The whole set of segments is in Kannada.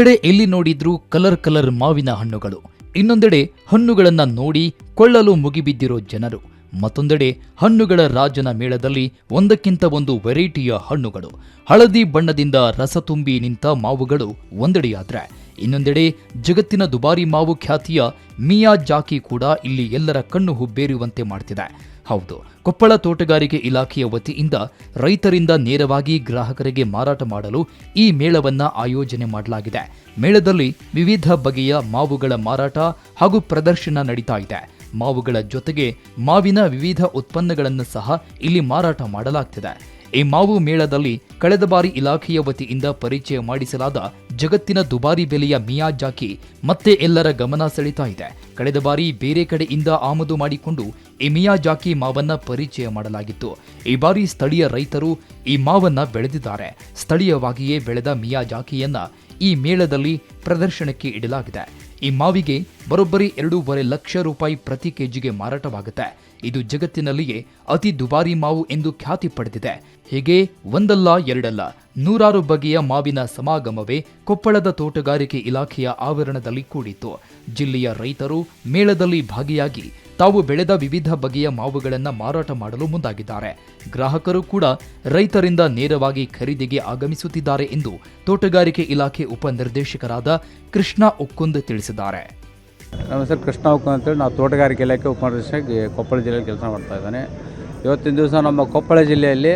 ಒಂದೆಡೆ ಎಲ್ಲಿ ನೋಡಿದ್ರೂ ಕಲರ್ ಕಲರ್ ಮಾವಿನ ಹಣ್ಣುಗಳು. ಇನ್ನೊಂದೆಡೆ ಹಣ್ಣುಗಳನ್ನ ನೋಡಿ ಕೊಳ್ಳಲು ಮುಗಿಬಿದ್ದಿರೋ ಜನರು. ಮತ್ತೊಂದೆಡೆ ಹಣ್ಣುಗಳ ರಾಜನ ಮೇಳದಲ್ಲಿ ಒಂದಕ್ಕಿಂತ ಒಂದು ವೆರೈಟಿಯ ಹಣ್ಣುಗಳು. ಹಳದಿ ಬಣ್ಣದಿಂದ ರಸ ತುಂಬಿ ನಿಂತ ಮಾವುಗಳು ಒಂದೆಡೆಯಾದ್ರೆ. ಇನ್ನೊಂದೆಡೆ ಜಗತ್ತಿನ ದುಬಾರಿ ಮಾವು ಖ್ಯಾತಿಯ ಮಿಯಾ ಜಾಕಿ ಕೂಡ ಇಲ್ಲಿ ಎಲ್ಲರ ಕಣ್ಣು ಹುಬ್ಬೇರುವಂತೆ ಮಾಡ್ತಿದೆ. ಹೌದು. ಕೊಪ್ಪಳ ತೋಟಗಾರಿಕೆ ಇಲಾಖೆಯ ವತಿಯಿಂದ ರೈತರಿಂದ ನೇರವಾಗಿ ಗ್ರಾಹಕರಿಗೆ ಮಾರಾಟ ಮಾಡಲು ಈ ಮೇಳವನ್ನ ಆಯೋಜನೆ ಮಾಡಲಾಗಿದೆ. ಮೇಳದಲ್ಲಿ ವಿವಿಧ ಬಗೆಯ ಮಾವುಗಳ ಮಾರಾಟ ಹಾಗೂ ಪ್ರದರ್ಶನ ನಡೀತಾ ಇದೆ. ಮಾವುಗಳ ಜೊತೆಗೆ ಮಾವಿನ ವಿವಿಧ ಉತ್ಪನ್ನಗಳನ್ನು ಸಹ ಇಲ್ಲಿ ಮಾರಾಟ ಮಾಡಲಾಗ್ತಿದೆ. ಈ ಮಾವು ಮೇಳದಲ್ಲಿ ಕಳೆದ ಬಾರಿ ಇಲಾಖೆಯ ವತಿಯಿಂದ ಪರಿಚಯ ಮಾಡಿಸಲಾದ ಜಗತ್ತಿನ ದುಬಾರಿ ಬೆಲೆಯ ಮಿಯಾ ಜಾಕಿ ಮತ್ತೆ ಎಲ್ಲರ ಗಮನ ಸೆಳೀತಾ ಇದೆ. ಕಳೆದ ಬಾರಿ ಬೇರೆ ಕಡೆಯಿಂದ ಆಮದು ಮಾಡಿಕೊಂಡು ಈ ಮಿಯಾ ಜಾಕಿ ಮಾವನ್ನ ಪರಿಚಯ ಮಾಡಲಾಗಿತ್ತು. ಈ ಬಾರಿ ಸ್ಥಳೀಯ ರೈತರು ಈ ಮಾವನ್ನ ಬೆಳೆದಿದ್ದಾರೆ. ಸ್ಥಳೀಯವಾಗಿಯೇ ಬೆಳೆದ ಮಿಯಾ ಜಾಕಿಯನ್ನ ಈ ಮೇಳದಲ್ಲಿ ಪ್ರದರ್ಶನಕ್ಕೆ ಇಡಲಾಗಿದೆ. ಈ ಮಾವಿಗೆ ಬರೋಬ್ಬರಿ ಎರಡೂವರೆ ಲಕ್ಷ ರೂಪಾಯಿ ಪ್ರತಿ ಕೆಜಿಗೆ ಮಾರಾಟವಾಗುತ್ತೆ. ಇದು ಜಗತ್ತಿನಲ್ಲಿಯೇ ಅತಿ ದುಬಾರಿ ಮಾವು ಎಂದು ಖ್ಯಾತಿ ಪಡೆದಿದೆ. ಹೀಗೆ ಒಂದಲ್ಲ ಎರಡಲ್ಲ, ನೂರಾರು ಬಗೆಯ ಮಾವಿನ ಸಮಾಗಮವೇ ಕೊಪ್ಪಳದ ತೋಟಗಾರಿಕೆ ಇಲಾಖೆಯ ಆವರಣದಲ್ಲಿ ಕೂಡಿತ್ತು. ಜಿಲ್ಲೆಯ ರೈತರು ಮೇಳದಲ್ಲಿ ಭಾಗಿಯಾಗಿ ತಾವು ಬೆಳೆದ ವಿವಿಧ ಬಗೆಯ ಮಾವುಗಳನ್ನು ಮಾರಾಟ ಮಾಡಲು ಮುಂದಾಗಿದ್ದಾರೆ. ಗ್ರಾಹಕರು ಕೂಡ ರೈತರಿಂದ ನೇರವಾಗಿ ಖರೀದಿಗೆ ಆಗಮಿಸುತ್ತಿದ್ದಾರೆ ಎಂದು ತೋಟಗಾರಿಕೆ ಇಲಾಖೆ ಉಪನಿರ್ದೇಶಕರಾದ ಕೃಷ್ಣ ಉಕ್ಕುಂದ್ ತಿಳಿಸಿದ್ದಾರೆ. ನಮ್ಮ ಹೆಸರು ಕೃಷ್ಣ ಉಕ್ಕುಂದ್ ಅಂತೇಳಿ ನಾವು ತೋಟಗಾರಿಕೆ ಇಲಾಖೆ ಉಪನಿರ್ದೇಶಕ ಕೊಪ್ಪಳ ಜಿಲ್ಲೆಯಲ್ಲಿ ಕೆಲಸ ಮಾಡ್ತಾ ಇದ್ದಾನೆ. ಇವತ್ತಿನ ದಿವಸ ನಮ್ಮ ಕೊಪ್ಪಳ ಜಿಲ್ಲೆಯಲ್ಲಿ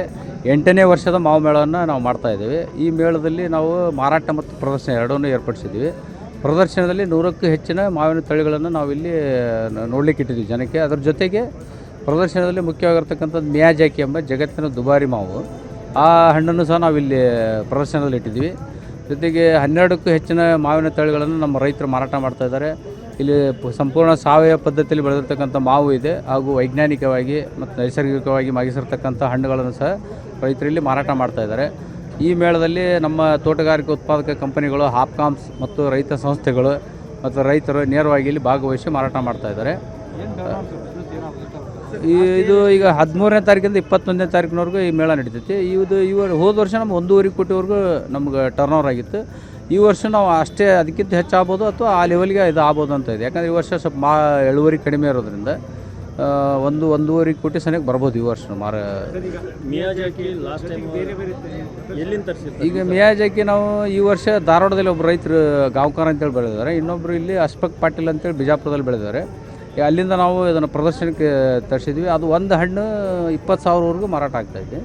ಎಂಟನೇ ವರ್ಷದ ಮಾವು ಮೇಳವನ್ನು ನಾವು ಮಾಡ್ತಾ ಇದ್ದೀವಿ. ಈ ಮೇಳದಲ್ಲಿ ನಾವು ಮಾರಾಟ ಮತ್ತು ಪ್ರದರ್ಶನ ಎರಡನ್ನೂ ಏರ್ಪಡಿಸಿದ್ದೀವಿ. ಪ್ರದರ್ಶನದಲ್ಲಿ ನೂರಕ್ಕೂ ಹೆಚ್ಚಿನ ಮಾವಿನ ತಳಿಗಳನ್ನು ನಾವು ಇಲ್ಲಿ ನ- ನೋಡ್ಲಿಕ್ಕೆ ಇಟ್ಟಿದ್ದೀವಿ. ಜನಕ್ಕೆ ಅದರ ಜೊತೆಗೆ ಪ್ರದರ್ಶನದಲ್ಲಿ ಮುಖ್ಯವಾಗಿರ್ತಕ್ಕಂಥದ್ದು ಮ್ಯಾಜಾಕಿ ಎಂಬ ಜಗತ್ತಿನ ದುಬಾರಿ ಮಾವು. ಆ ಹಣ್ಣನ್ನು ಸಹ ನಾವು ಇಲ್ಲಿ ಪ್ರದರ್ಶನದಲ್ಲಿ ಇಟ್ಟಿದ್ದೀವಿ. ಜೊತೆಗೆ ಹನ್ನೆರಡಕ್ಕೂ ಹೆಚ್ಚಿನ ಮಾವಿನ ತಳಿಗಳನ್ನು ನಮ್ಮ ರೈತರು ಮಾರಾಟ ಮಾಡ್ತಾ ಇದ್ದಾರೆ. ಇಲ್ಲಿ ಸಂಪೂರ್ಣ ಸಾವಯವ ಪದ್ಧತಿಯಲ್ಲಿ ಬೆಳೆದಿರ್ತಕ್ಕಂಥ ಮಾವು ಇದೆ. ಹಾಗೂ ವೈಜ್ಞಾನಿಕವಾಗಿ ಮತ್ತು ನೈಸರ್ಗಿಕವಾಗಿ ಮಾಗಿಸಿರ್ತಕ್ಕಂಥ ಹಣ್ಣುಗಳನ್ನು ಸಹ ರೈತರಲ್ಲಿ ಮಾರಾಟ ಮಾಡ್ತಾ ಇದ್ದಾರೆ. ಈ ಮೇಳದಲ್ಲಿ ನಮ್ಮ ತೋಟಗಾರಿಕೆ ಉತ್ಪಾದಕ ಕಂಪನಿಗಳು ಹಾಪ್ಕಾಮ್ಸ್ ಮತ್ತು ರೈತ ಸಂಸ್ಥೆಗಳು ಮತ್ತು ರೈತರು ನೇರವಾಗಿ ಇಲ್ಲಿ ಭಾಗವಹಿಸಿ ಮಾರಾಟ ಮಾಡ್ತಾ ಇದ್ದಾರೆ. ಈ ಇದು ಈಗ ಹದಿಮೂರನೇ ತಾರೀಕಿಂದ ಇಪ್ಪತ್ತೊಂದನೇ ತಾರೀಕಿನವರೆಗೂ ಈ ಮೇಳ ನಡೀತೈತಿ. ಇದು ಇವ ಹೋದ ವರ್ಷ ನಮ್ಗೆ ಒಂದೂವರೆ ಕೋಟಿವರೆಗೂ ನಮ್ಗೆ ಟರ್ನ್ ಓವರ್ ಆಗಿತ್ತು. ಈ ವರ್ಷ ನಾವು ಅಷ್ಟೇ ಅದಕ್ಕಿಂತ ಹೆಚ್ಚಾಗ್ಬೋದು ಅಥವಾ ಆ ಲೆವೆಲ್ಗೆ ಇದು ಆಗ್ಬೋದು ಅಂತ ಇದೆ. ಯಾಕಂದರೆ ಈ ವರ್ಷ ಸ್ವಲ್ಪ ಮಾ, ಇಳುವರಿ ಕಡಿಮೆ ಇರೋದ್ರಿಂದ. ಒಂದು ಒಂದೂವರೆ ಕೋಟಿ ಸನಿಗೆ ಬರ್ಬೋದು ಈ ವರ್ಷ ಮಾರ ಲಾಸ್ಟ್ ಟೈಮ್ ಈಗ ಮಿಯಾಜಾಕಿ ನಾವು ಈ ವರ್ಷ ಧಾರವಾಡದಲ್ಲಿ ಒಬ್ಬ ರೈತರು ಗಾಂವ್ಕಾರ ಅಂತೇಳಿ ಬೆಳೆದಿದ್ದಾರೆ. ಇನ್ನೊಬ್ಬರು ಇಲ್ಲಿ ಅಶ್ಫಕ್ ಪಾಟೀಲ್ ಅಂತೇಳಿ ಬಿಜಾಪುರದಲ್ಲಿ ಬೆಳೆದಿದ್ದಾರೆ. ಅಲ್ಲಿಂದ ನಾವು ಇದನ್ನು ಪ್ರದರ್ಶನಕ್ಕೆ ತರಿಸಿದ್ವಿ. ಅದು ಒಂದು ಹಣ್ಣು ಇಪ್ಪತ್ತು ಸಾವಿರವರೆಗೂ ಮಾರಾಟ ಆಗ್ತಾಯಿದೆ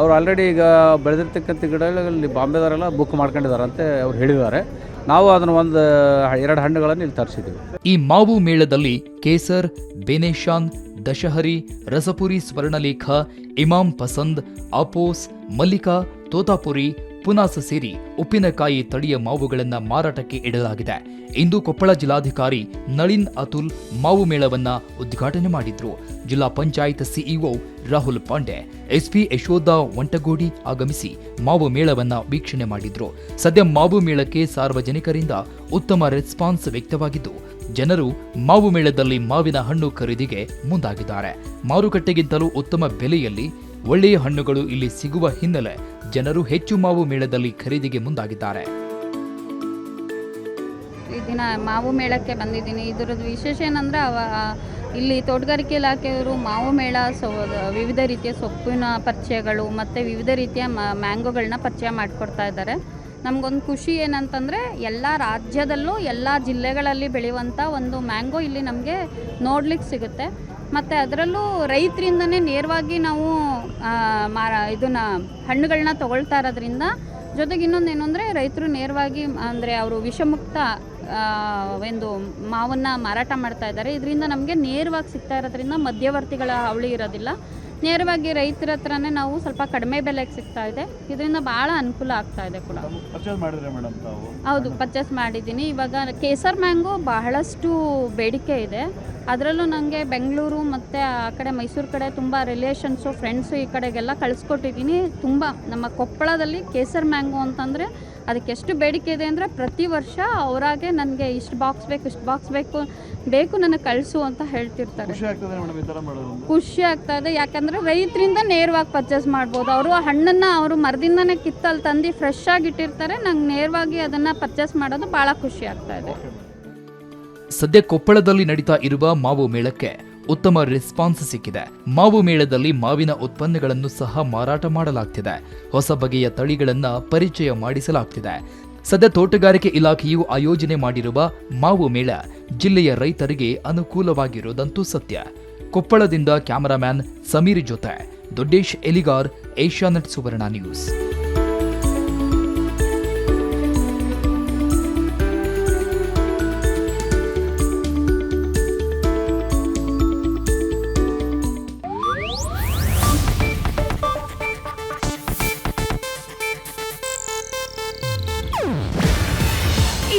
ಅವ್ರು ಆಲ್ರೆಡಿ ಈಗ ಬೆಳೆದಿರ್ತಕ್ಕಂಥ ಗಿಡಗಳಲ್ಲಿ ಬಾಂಬೆದವರೆಲ್ಲ ಬುಕ್ ಮಾಡ್ಕೊಂಡಿದ್ದಾರೆ ಅಂತ ಅವ್ರು ಹೇಳಿದ್ದಾರೆ. ನಾವು ಅದನ್ನು ಒಂದು, ಎರಡು ಹಣ್ಣುಗಳನ್ನು ಇಲ್ಲಿ ತರಿಸಿದ್ವಿ ಈ ಮಾವು ಮೇಳದಲ್ಲಿ ಕೇಸರ್, ಬೆನೇಶಾನ್, ದಶಹರಿ, ರಸಪುರಿ ಸ್ವರ್ಣಲೇಖ ಇಮಾಮ್ ಪಸಂದ್, ಅಪೋಸ್, ಮಲ್ಲಿಕಾ, ತೋತಾಪುರಿ, ಪುನಾಸ ಸೇರಿ ಉಪ್ಪಿನಕಾಯಿ ತಳಿಯ ಮಾವುಗಳನ್ನು ಮಾರಾಟಕ್ಕೆ ಇಡಲಾಗಿದೆ. ಇಂದು ಕೊಪ್ಪಳ ಜಿಲ್ಲಾಧಿಕಾರಿ ನಳಿನ್ ಅತುಲ್ ಮಾವು ಮೇಳವನ್ನ ಉದ್ಘಾಟನೆ ಮಾಡಿದ್ರು. ಜಿಲ್ಲಾ ಪಂಚಾಯತ್ ಸಿಇಒ ರಾಹುಲ್ ಪಾಂಡೆ, ಎಸ್ಪಿ ಯಶೋಧ ವಂಟಗೋಡಿ ಆಗಮಿಸಿ ಮಾವು ಮೇಳವನ್ನ ವೀಕ್ಷಣೆ ಮಾಡಿದ್ರು. ಸದ್ಯ ಮಾವು ಮೇಳಕ್ಕೆ ಸಾರ್ವಜನಿಕರಿಂದ ಉತ್ತಮ ರೆಸ್ಪಾನ್ಸ್ ವ್ಯಕ್ತವಾಗಿದ್ದು, ಜನರು ಮಾವು ಮೇಳದಲ್ಲಿ ಮಾವಿನ ಹಣ್ಣು ಖರೀದಿಗೆ ಮುಂದಾಗಿದ್ದಾರೆ. ಮಾರುಕಟ್ಟೆಗಿಂತಲೂ ಉತ್ತಮ ಬೆಲೆಯಲ್ಲಿ ಒಳ್ಳೆಯ ಹಣ್ಣುಗಳು ಇಲ್ಲಿ ಸಿಗುವ ಹಿನ್ನೆಲೆ ಜನರು ಹೆಚ್ಚು ಮಾವು ಮೇಳದಲ್ಲಿ ಖರೀದಿಗೆ ಮುಂದಾಗಿದ್ದಾರೆ. ಈ ದಿನ ಮಾವು ಮೇಳಕ್ಕೆ ಬಂದಿದ್ದೀನಿ. ಇದರದ್ದು ವಿಶೇಷ ಏನಂದ್ರೆ ಇಲ್ಲಿ ತೋಟಗಾರಿಕೆ ಇಲಾಖೆಯವರು ಮಾವು ಮೇಳ ಸೊ, ವಿವಿಧ ರೀತಿಯ ಸೊಪ್ಪಿನ ಪರಿಚಯಗಳು ಮತ್ತು ವಿವಿಧ ರೀತಿಯ ಮ್ಯಾಂಗೋಗಳನ್ನ ಪರಿಚಯ ಮಾಡಿಕೊಡ್ತಾ ಇದ್ದಾರೆ. ನಮಗೊಂದು ಖುಷಿ ಏನಂತಂದರೆ ಎಲ್ಲ ರಾಜ್ಯದಲ್ಲೂ ಎಲ್ಲ ಜಿಲ್ಲೆಗಳಲ್ಲಿ ಬೆಳೆಯುವಂಥ ಒಂದು ಮ್ಯಾಂಗೋ ಇಲ್ಲಿ ನಮಗೆ ನೋಡ್ಲಿಕ್ಕೆ ಸಿಗುತ್ತೆ. ಮತ್ತು ಅದರಲ್ಲೂ ರೈತರಿಂದನೇ ನೇರವಾಗಿ ನಾವು ಮಾರ ಇದನ್ನು ಹಣ್ಣುಗಳನ್ನ ತಗೊಳ್ತಾ ಇರೋದ್ರಿಂದ ಜೊತೆಗೆ ಇನ್ನೊಂದು ಏನು ಅಂದರೆ ರೈತರು ನೇರವಾಗಿ, ಅಂದರೆ ಅವರು ವಿಷಮುಕ್ತ ಒಂದು ಮಾವನ್ನು ಮಾರಾಟ ಮಾಡ್ತಾ ಇದ್ದಾರೆ. ಇದರಿಂದ ನಮಗೆ ನೇರವಾಗಿ ಸಿಗ್ತಾ ಇರೋದ್ರಿಂದ ಮಧ್ಯವರ್ತಿಗಳ ಅವಳಿ ಇರೋದಿಲ್ಲ. ನೇರವಾಗಿ ರೈತರ ಹತ್ರನೇ ನಾವು ಸ್ವಲ್ಪ ಕಡಿಮೆ ಬೆಲೆಗೆ ಸಿಗ್ತಾ ಇದೆ. ಇದರಿಂದ ಭಾಳ ಅನುಕೂಲ ಆಗ್ತಾ ಇದೆ ಕೂಡ. ಪರ್ಚೇಸ್ ಮಾಡಿದ್ರೆ ಮೇಡಮ್ ತಾವು? ಹೌದು ಪರ್ಚೇಸ್ ಮಾಡಿದ್ದೀನಿ. ಇವಾಗ ಕೇಸರ್ ಮ್ಯಾಂಗೋ ಬಹಳಷ್ಟು ಬೇಡಿಕೆ ಇದೆ. ಅದರಲ್ಲೂ ನನಗೆ ಬೆಂಗಳೂರು ಮತ್ತು ಆ ಕಡೆ ಮೈಸೂರು ಕಡೆ ತುಂಬ ರಿಲೇಷನ್ಸು ಫ್ರೆಂಡ್ಸು ಈ ಕಡೆಗೆಲ್ಲ ಕಳಿಸ್ಕೊಟ್ಟಿದ್ದೀನಿ. ತುಂಬ ನಮ್ಮ ಕೊಪ್ಪಳದಲ್ಲಿ ಕೇಸರ್ ಮ್ಯಾಂಗೋ ಅಂತಂದರೆ ಅದಕ್ಕೆ ಎಷ್ಟು ಬೇಡಿಕೆ ಇದೆ ಅಂದರೆ ಪ್ರತಿ ವರ್ಷ ಅವರಾಗೆ ನನಗೆ ಇಷ್ಟು ಬಾಕ್ಸ್ ಬೇಕು ಇಷ್ಟು ಬಾಕ್ಸ್ ಬೇಕು ಬೇಕು ನನಗೆ ಕಳಿಸು ಅಂತ ಹೇಳ್ತಿರ್ತಾರೆ. ಖುಷಿ ಆಗ್ತದೆ ಮೇಡಮ್ ಈ ಮಾಡೋದು ಖುಷಿ ಆಗ್ತಾ ಇದೆ ಯಾಕಂದರೆ ರೈತರಿಂದ ನೇರವಾಗಿ ಪರ್ಚೇಸ್ ಮಾಡ್ಬೋದು. ಅವರು ಆ ಹಣ್ಣನ್ನು ಅವರು ಮರದಿಂದನೇ ಕಿತ್ತಲ್ಲಿ ತಂದು ಫ್ರೆಶ್ ಆಗಿ ಇಟ್ಟಿರ್ತಾರೆ. ನಂಗೆ ನೇರವಾಗಿ ಅದನ್ನು ಪರ್ಚೇಸ್ ಮಾಡೋದು ಭಾಳ ಖುಷಿ ಆಗ್ತಾ ಇದೆ. ಸದ್ಯ ಕೊಪ್ಪಳದಲ್ಲಿ ನಡೀತಾ ಇರುವ ಮಾವು ಮೇಳಕ್ಕೆ ಉತ್ತಮ ರೆಸ್ಪಾನ್ಸ್ ಸಿಕ್ಕಿದೆ. ಮಾವು ಮೇಳದಲ್ಲಿ ಮಾವಿನ ಉತ್ಪನ್ನಗಳನ್ನು ಸಹ ಮಾರಾಟ ಮಾಡಲಾಗ್ತಿದೆ. ಹೊಸ ಬಗೆಯ ತಳಿಗಳನ್ನು ಪರಿಚಯ ಮಾಡಿಸಲಾಗ್ತಿದೆ. ಸದ್ಯ ತೋಟಗಾರಿಕೆ ಇಲಾಖೆಯು ಆಯೋಜನೆ ಮಾಡಿರುವ ಮಾವು ಮೇಳ ಜಿಲ್ಲೆಯ ರೈತರಿಗೆ ಅನುಕೂಲವಾಗಿರುವುದಂತೂ ಸತ್ಯ. ಕೊಪ್ಪಳದಿಂದ ಕ್ಯಾಮರಾಮ್ಯಾನ್ ಸಮೀರ್ ಜೊತೆ ದೊಡ್ಡೇಶ್ ಎಲಿಗಾರ್, ಏಷ್ಯಾನೆಟ್ ಸುವರ್ಣ ನ್ಯೂಸ್.